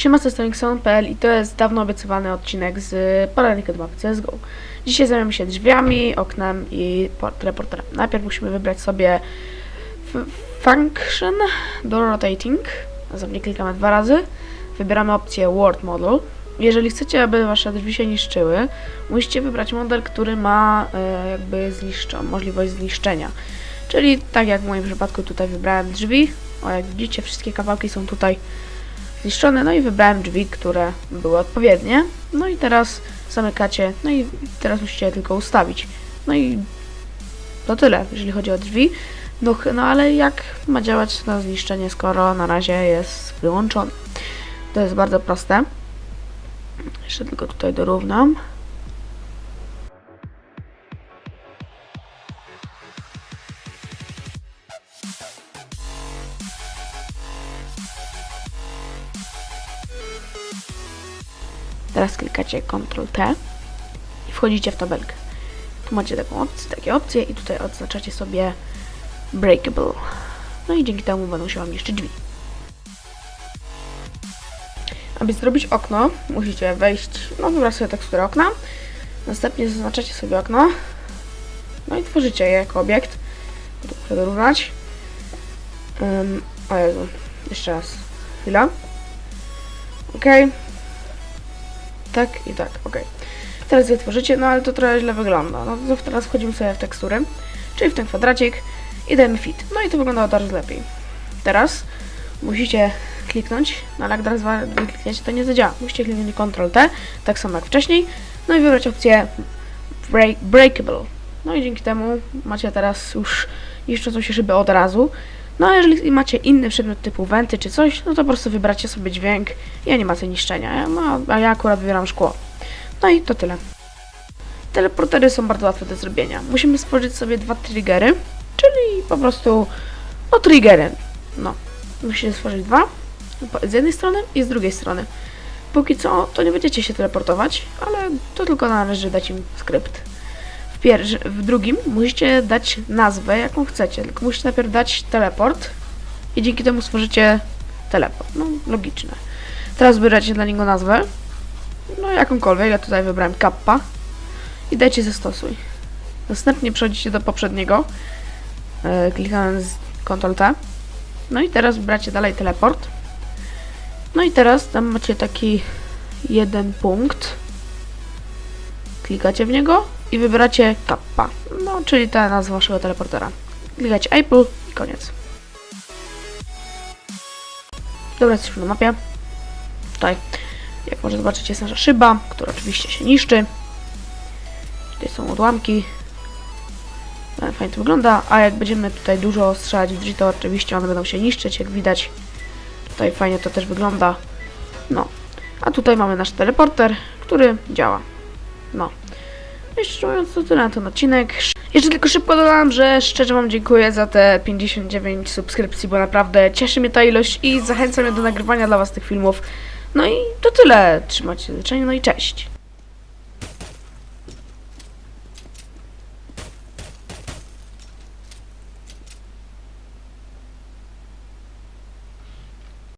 Siema, z i to jest dawno obiecywany odcinek z poradnika do mapy CSGO. Dzisiaj zajmiemy się drzwiami, oknem i por- teleporterem. Najpierw musimy wybrać sobie Function do Rotating. Następnie klikamy dwa razy. Wybieramy opcję World Model. Jeżeli chcecie, aby wasze drzwi się niszczyły, musicie wybrać model, który ma e, jakby zniszczą, możliwość zniszczenia. Czyli tak jak w moim przypadku tutaj wybrałem drzwi. O, jak widzicie, wszystkie kawałki są tutaj zniszczone, no i wybrałem drzwi, które były odpowiednie. No i teraz zamykacie, no i teraz musicie tylko ustawić. No i to tyle, jeżeli chodzi o drzwi. No, no ale jak ma działać to zniszczenie, skoro na razie jest wyłączone? To jest bardzo proste. Jeszcze tylko tutaj dorównam. Teraz klikacie Ctrl T i wchodzicie w tabelkę. Tu macie taką opcję, takie opcje i tutaj odznaczacie sobie Breakable. No i dzięki temu będą się Wam niszczyć drzwi. Aby zrobić okno, musicie wejść, no wybrać sobie teksturę okna, następnie zaznaczacie sobie okno, no i tworzycie je jako obiekt. Muszę dorównać. Um, o Jezu, jeszcze raz. Chwila. Okej. Tak i tak, ok. Teraz je tworzycie, no ale to trochę źle wygląda. No to teraz wchodzimy sobie w tekstury, czyli w ten kwadracik i dajemy fit. No i to wygląda od razu lepiej. Teraz musicie kliknąć, no ale jak teraz klikniecie, to nie zadziała. Musicie kliknąć Ctrl T, tak samo jak wcześniej, no i wybrać opcję break, Breakable. No i dzięki temu macie teraz już niszczącą się szybę od razu. No a jeżeli macie inny przedmiot typu wenty czy coś, no to po prostu wybracie sobie dźwięk i animację niszczenia. No, a ja akurat wybieram szkło. No i to tyle. Teleportery są bardzo łatwe do zrobienia. Musimy stworzyć sobie dwa triggery, czyli po prostu no triggery. No, musicie stworzyć dwa z jednej strony i z drugiej strony. Póki co to nie będziecie się teleportować, ale to tylko należy dać im skrypt. W, w drugim musicie dać nazwę, jaką chcecie, tylko musicie najpierw dać teleport i dzięki temu stworzycie teleport. No, logiczne. Teraz wybracie dla niego nazwę, no jakąkolwiek, ja tutaj wybrałem kappa i dajcie zastosuj. Następnie przechodzicie do poprzedniego, e, klikając Ctrl T. No i teraz wybracie dalej teleport. No i teraz tam macie taki jeden punkt. Klikacie w niego i wybracie kappa. No, czyli ta nazwa waszego teleportera. Klikacie Apple i koniec. Dobra, jesteśmy na mapie. Tutaj, jak może zobaczyć, jest nasza szyba, która oczywiście się niszczy. Tutaj są odłamki. Ale Fajnie to wygląda, a jak będziemy tutaj dużo strzelać w drzwi, to oczywiście one będą się niszczyć, jak widać. Tutaj fajnie to też wygląda. No. A tutaj mamy nasz teleporter, który działa. No. Szczerze mówiąc, to tyle na ten odcinek. Jeszcze tylko szybko dodam, że szczerze Wam dziękuję za te 59 subskrypcji, bo naprawdę cieszy mnie ta ilość i zachęcam mnie do nagrywania dla Was tych filmów. No i to tyle. Trzymajcie się no i cześć.